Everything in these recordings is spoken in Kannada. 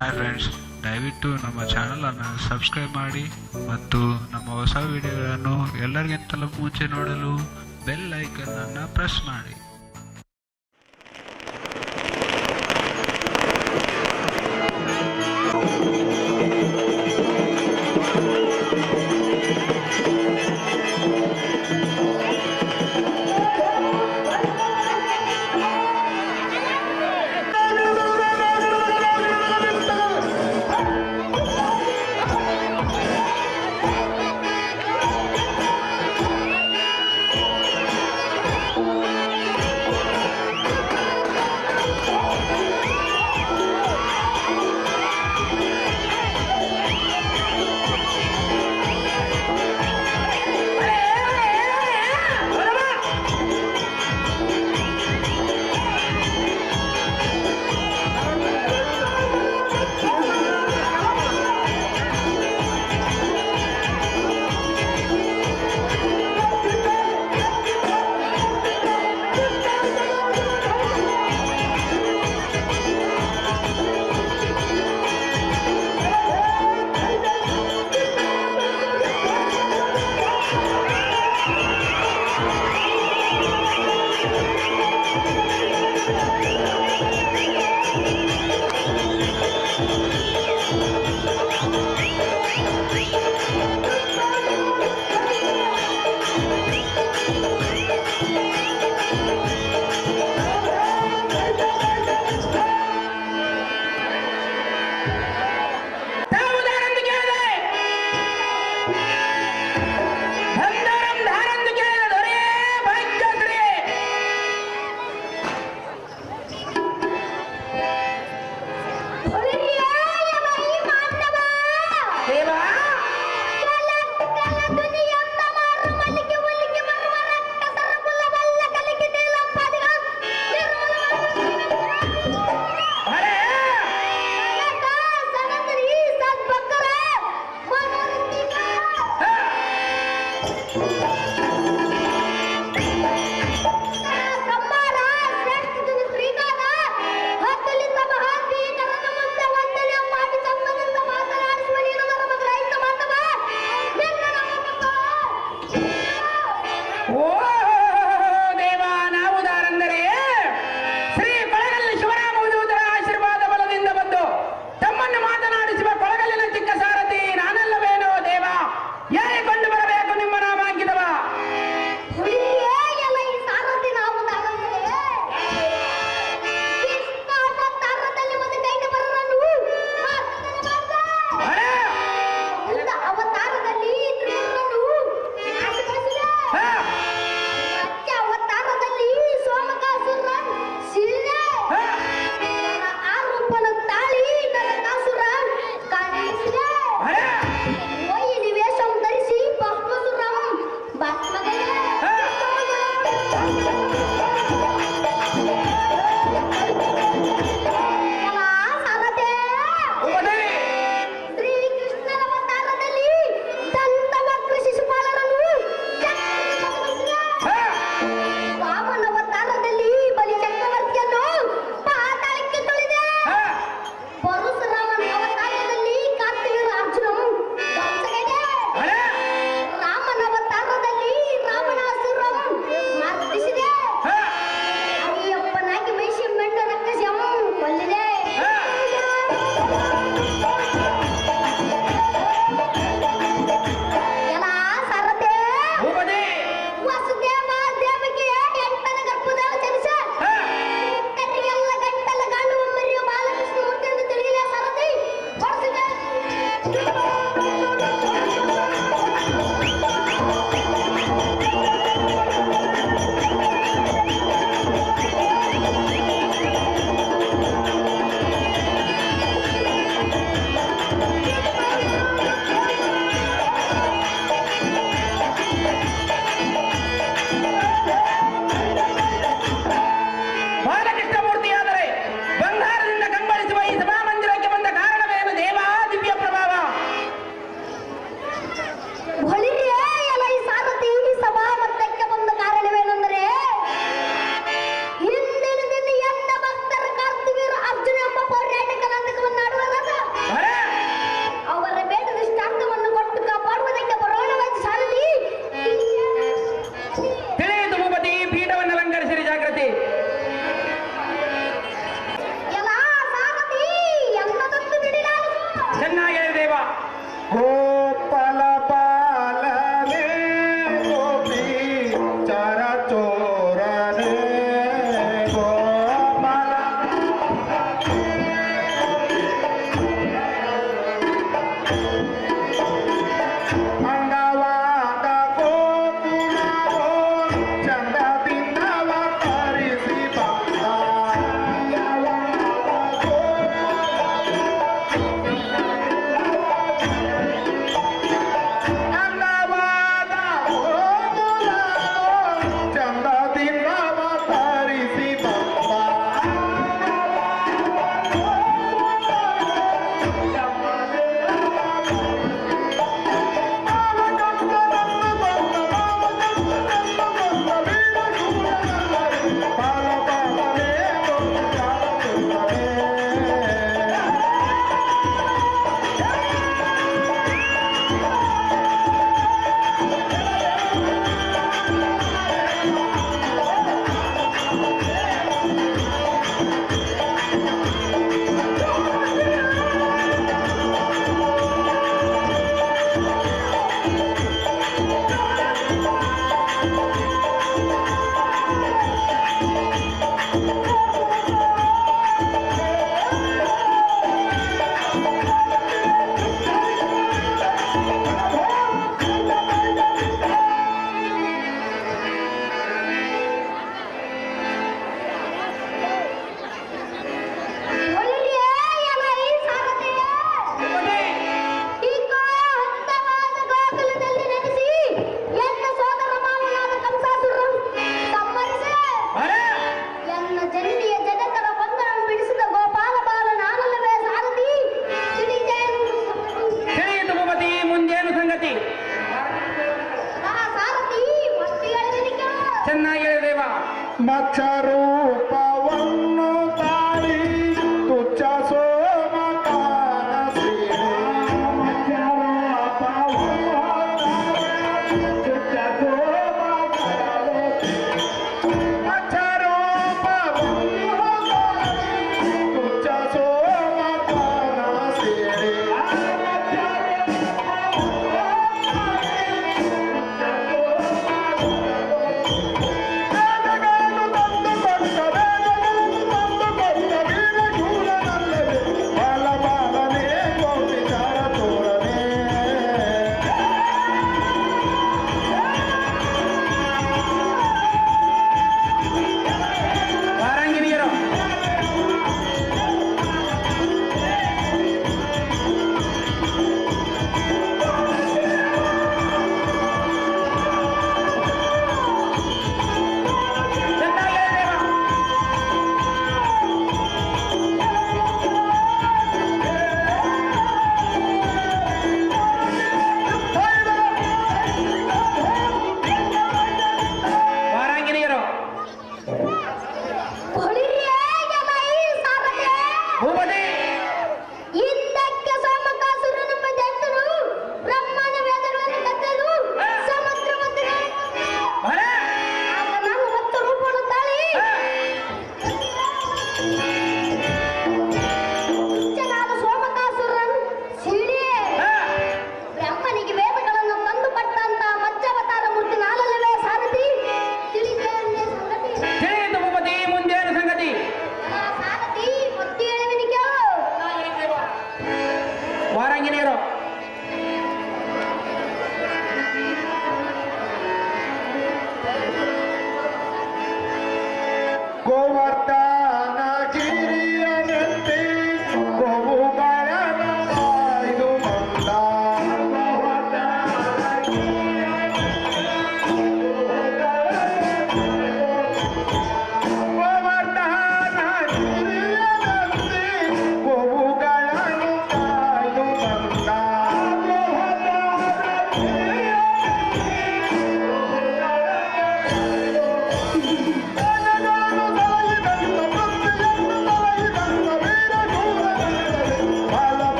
ಹಾಯ್ ಫ್ರೆಂಡ್ಸ್ ದಯವಿಟ್ಟು ನಮ್ಮ ಚಾನಲನ್ನು ಸಬ್ಸ್ಕ್ರೈಬ್ ಮಾಡಿ ಮತ್ತು ನಮ್ಮ ಹೊಸ ವಿಡಿಯೋಗಳನ್ನು ಎಲ್ಲರಿಗಿಂತಲೂ ಮುಂಚೆ ನೋಡಲು ಬೆಲ್ ಐಕನ್ನನ್ನು ಪ್ರೆಸ್ ಮಾಡಿ. یعنی বাঁচারও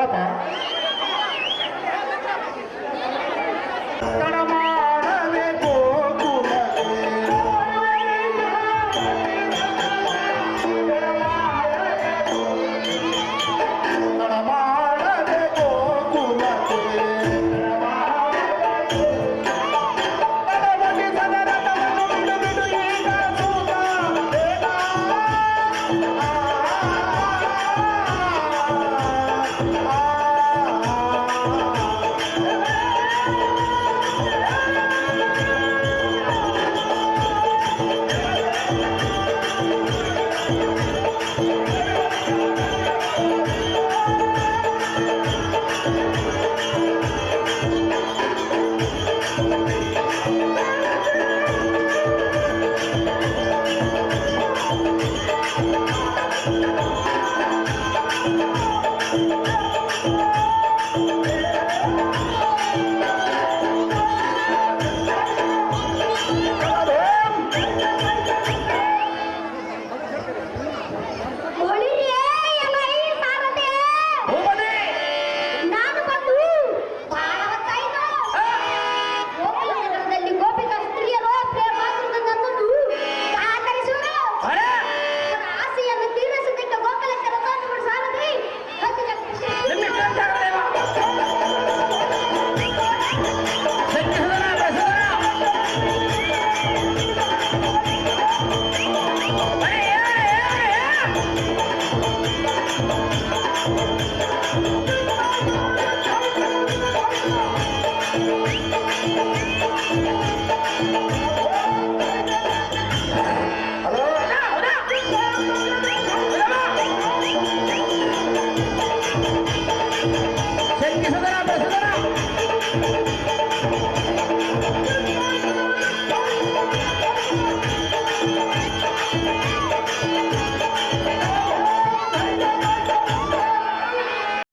二百 Thank you.